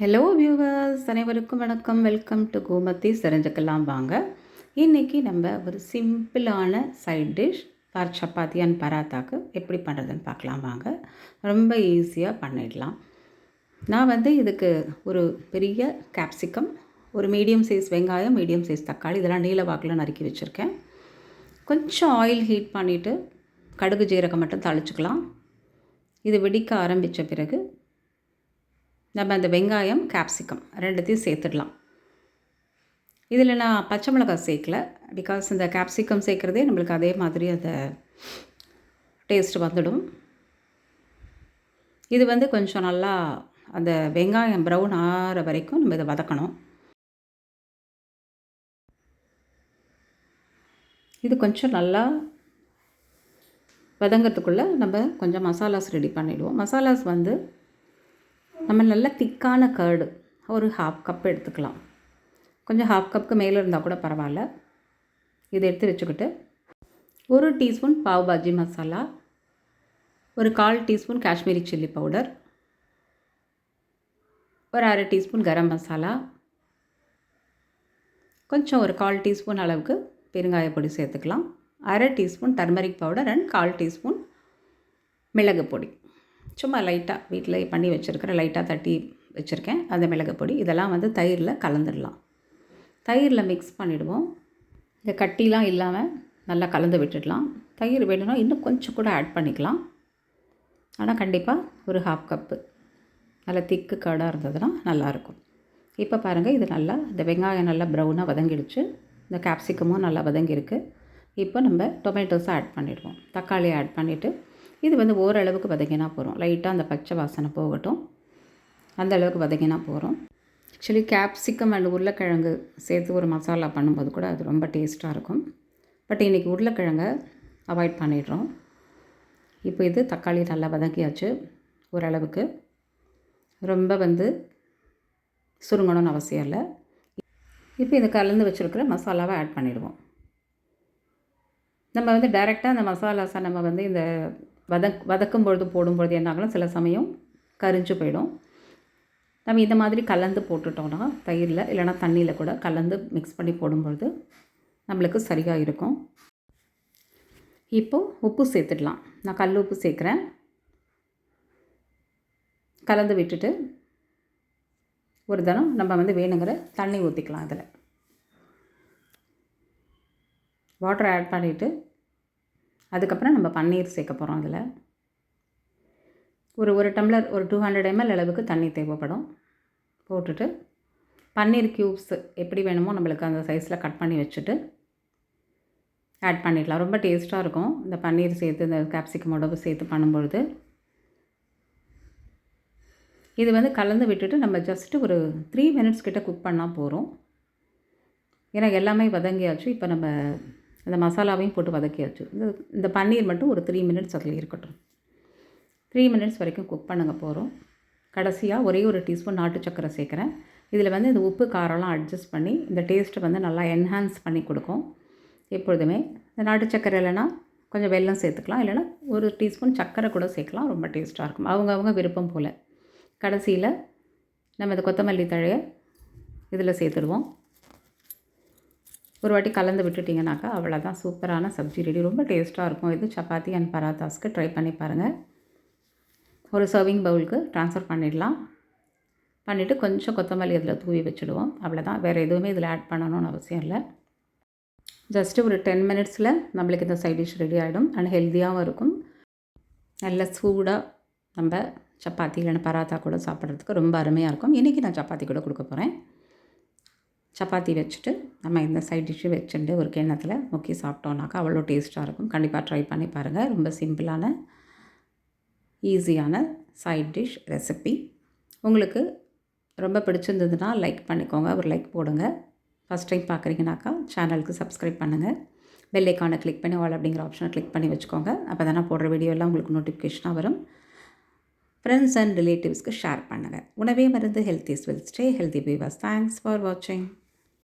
Hello viewers அனைவருக்கும் வணக்கம். Welcome to Gomathi தெரிஞ்சுக்கலாம் வாங்க. இன்றைக்கி நம்ம ஒரு சிம்பிளான side dish for chapati and பராத்தாக்கு எப்படி பண்ணுறதுன்னு பார்க்கலாம் வாங்க. ரொம்ப ஈஸியாக பண்ணிடலாம். நான் வந்து இதுக்கு ஒரு பெரிய கேப்சிகம் ஒரு மீடியம் சைஸ் வெங்காயம் மீடியம் சைஸ் தக்காளி இதெல்லாம் நீல வாக்கில் நறுக்கி வச்சுருக்கேன். கொஞ்சம் ஆயில் ஹீட் பண்ணிவிட்டு கடுகு ஜீரகம் மட்டும் தாளிச்சுக்கலாம். இது வெடிக்க ஆரம்பித்த பிறகு நம்ம அந்த வெங்காயம் கேப்சிகம் ரெண்டுத்தையும் சேர்த்துடலாம். இதில் நான் பச்சை மிளகாய் சேர்க்கல. பிகாஸ் இந்த கேப்சிகம் சேர்க்குறதே நம்மளுக்கு அதே மாதிரி அந்த டேஸ்ட் வந்துடும். இது வந்து கொஞ்சம் நல்லா அந்த வெங்காயம் ப்ரௌன் ஆகிற வரைக்கும் நம்ம இதை வதக்கணும். இது கொஞ்சம் நல்லா வதங்கிறதுக்குள்ளே நம்ம கொஞ்சம் மசாலாஸ் ரெடி பண்ணிவிடுவோம் மசாலாஸ் வந்து நம்ம நல்ல திக்கான கர்டு ஒரு ஹாஃப் கப் எடுத்துக்கலாம். கொஞ்சம் ஹாஃப் கப்புக்கு மேலே இருந்தால் கூட பரவாயில்ல. இதை எடுத்து வச்சுக்கிட்டு ஒரு டீஸ்பூன் பாவ் பாஜி மசாலா ஒரு கால் டீஸ்பூன் காஷ்மீரி சில்லி பவுடர் ஒரு அரை டீஸ்பூன் கரம் மசாலா கொஞ்சம் ஒரு கால் டீஸ்பூன் அளவுக்கு பெருங்காய பொடி சேர்த்துக்கலாம். அரை டீஸ்பூன் டர்மரிக் பவுடர் அண்ட் கால் டீஸ்பூன் மிளகு பொடி. சும்மா லைட்டாக வீட்டில் பண்ணி வச்சுருக்கிறேன் லைட்டாக தட்டி வச்சுருக்கேன். அந்த மிளகு பொடி. இதெல்லாம் வந்து தயிரில் கலந்துடலாம். தயிரில் மிக்ஸ் பண்ணிவிடுவோம் இந்த கட்டிலாம் இல்லாமல் நல்லா கலந்து விட்டுடலாம். தயிர் வேணும்னா இன்னும் கொஞ்சம் கூட ஆட் பண்ணிக்கலாம். ஆனால் கண்டிப்பாக ஒரு ஹாஃப் கப்பு நல்லா திக்கு கடாக இருந்ததுன்னா நல்லாயிருக்கும். இப்போ பாருங்கள் இது நல்லா இந்த வெங்காயம் நல்லா ப்ரௌனாக வதங்கிடுச்சு. இந்த கேப்சிகமும் நல்லா வதங்கியிருக்கு. இப்போ நம்ம டொமேட்டோஸை ஆட் பண்ணிவிடுவோம் தக்காளியை ஆட் பண்ணிவிட்டு இது வந்து ஓரளவுக்கு வதங்கினா போகிறோம் லைட்டாக அந்த பச்சை வாசனை போகட்டும். அந்த அளவுக்கு வதங்கினா போகிறோம் ஆக்சுவலி கேப்சிகம் அண்ட் உருளைக்கிழங்கு சேர்த்து ஒரு மசாலா பண்ணும்போது கூட அது ரொம்ப டேஸ்ட்டாக இருக்கும். பட் இன்றைக்கி உருளைக்கிழங்கை அவாய்ட் பண்ணிடுறோம். இப்போ இது தக்காளி நல்லா வதக்கியாச்சு ஓரளவுக்கு. ரொம்ப வந்து சுருங்கணும்னு அவசியம் இல்லை. இப்போ இதை கலந்து வச்சுருக்கிற மசாலாவை ஆட் பண்ணிவிடுவோம் நம்ம வந்து டைரெக்டாக அந்த மசாலாஸை நம்ம வந்து இந்த வதக் வதக்கும் பொழுது போடும்பொழுது என்ன ஆகலாம்? சில சமயம் கரிஞ்சு போயிடும். நம்ம இந்த மாதிரி கலந்து போட்டுட்டோம்னா தயிரில் இல்லைனா தண்ணியில் கூட கலந்து மிக்ஸ் பண்ணி போடும்பொழுது நம்மளுக்கு சரியாக இருக்கும். இப்போது உப்பு சேர்த்துடலாம். நான் கல் உப்பு சேர்க்குறேன். கலந்து விட்டுட்டு ஒரு தினம் நம்ம வந்து வேணுங்கிற தண்ணி ஊற்றிக்கலாம் அதில் வாட்டர் ஆட் பண்ணிவிட்டு அதுக்கப்புறம் நம்ம பன்னீர் சேர்க்க போகிறோம் அதில் ஒரு ஒரு டம்ளர் ஒரு டூ ஹண்ட்ரட் எம்எல் அளவுக்கு தண்ணி தேவைப்படும். போட்டுட்டு பன்னீர் க்யூப்ஸ் எப்படி வேணுமோ நம்மளுக்கு அந்த சைஸில் கட் பண்ணி வச்சுட்டு ஆட் பண்ணிடலாம். ரொம்ப டேஸ்ட்டாக இருக்கும். இந்த பன்னீர் சேர்த்து இந்த கேப்சிகமோட சேர்த்து பண்ணும்பொழுது. இது வந்து கலந்து விட்டுட்டு நம்ம ஜஸ்ட்டு ஒரு த்ரீ மினிட்ஸ் கிட்ட குக் பண்ணால் போகிறோம் ஏன்னா எல்லாமே வதங்கியாச்சு. இப்போ நம்ம அந்த மசாலாவையும் போட்டு வதக்கியாச்சு இந்த இந்த பன்னீர் மட்டும் ஒரு த்ரீ மினிட்ஸ் அதில் இருக்கட்டும். த்ரீ மினிட்ஸ் வரைக்கும் குக் பண்ணுங்க போகிறோம் கடைசியாக ஒரே ஒரு டீஸ்பூன் நாட்டு சக்கரை சேர்க்குறேன். இதில் வந்து இந்த உப்பு காரம்லாம் அட்ஜஸ்ட் பண்ணி இந்த டேஸ்ட்டை வந்து நல்லா என்ஹான்ஸ் பண்ணி கொடுக்கும். எப்பொழுதுமே இந்த நாட்டு சக்கரை இல்லைன்னா கொஞ்சம் வெல்லம் சேர்த்துக்கலாம். இல்லைனா ஒரு டீஸ்பூன் சக்கரை கூட சேர்க்கலாம். ரொம்ப டேஸ்ட்டாக இருக்கும். அவங்கவுங்க விருப்பம் போல். கடைசியில் நம்ம இந்த கொத்தமல்லி தழையை இதில் சேர்த்துடுவோம் ஒரு வாட்டி கலந்து விட்டுட்டிங்கனாக்கா அவ்வளோதான் சூப்பரான சப்ஜி ரெடி. ரொம்ப டேஸ்ட்டாக இருக்கும். இது சப்பாத்தி அண்ட் பராத்தாஸ்க்கு ட்ரை பண்ணி பாருங்கள் ஒரு சர்விங் பவுலுக்கு ட்ரான்ஸ்ஃபர் பண்ணிடலாம். பண்ணிவிட்டு கொஞ்சம் கொத்தமல்லி இதில் தூவி வச்சுடுவோம். அவ்வளோதான் வேறு எதுவுமே இதில் ஆட் பண்ணணும்னு அவசியம் இல்லை. ஜஸ்ட்டு ஒரு டென் மினிட்ஸில் நம்மளுக்கு இந்த சைட் டிஷ் ரெடி ஆகிடும் அண்ட் ஹெல்த்தியாகவும் இருக்கும். நல்ல சூடாக நம்ம சப்பாத்தி இல்லைன்னா பராத்தா கூட சாப்பிட்றதுக்கு ரொம்ப அருமையாக இருக்கும். இன்றைக்கி நான் சப்பாத்தி கூட கொடுக்க போகிறேன் சப்பாத்தி வச்சுட்டு நம்ம இந்த சைட் டிஷ்ஷு வச்சுட்டு ஒரு கிண்ணத்தில் முக்கி சாப்பிட்டோம்னாக்கா அவ்வளோ டேஸ்ட்டாக இருக்கும். கண்டிப்பாக ட்ரை பண்ணி பாருங்கள் ரொம்ப சிம்பிளான ஈஸியான சைட் டிஷ் ரெசிபி உங்களுக்கு ரொம்ப பிடிச்சிருந்ததுன்னா லைக் பண்ணிக்கோங்க. ஒரு லைக் போடுங்க. ஃபஸ்ட் டைம் பார்க்குறீங்கனாக்கா சேனலுக்கு சப்ஸ்கிரைப் பண்ணுங்கள் பெல் ஐக்கானை கிளிக் பண்ணி ஆல் அப்படிங்கிற ஆப்ஷனை கிளிக் பண்ணி வச்சுக்கோங்க. அப்போ தானே போடுற வீடியோலாம் உங்களுக்கு நோட்டிஃபிகேஷனாக வரும். ஃப்ரெண்ட்ஸ் அண்ட் ரிலேட்டிவ்ஸ்க்கு ஷேர் பண்ணுங்கள் உணவே மருந்து health is well stay healthy viewers thanks for வாட்சிங்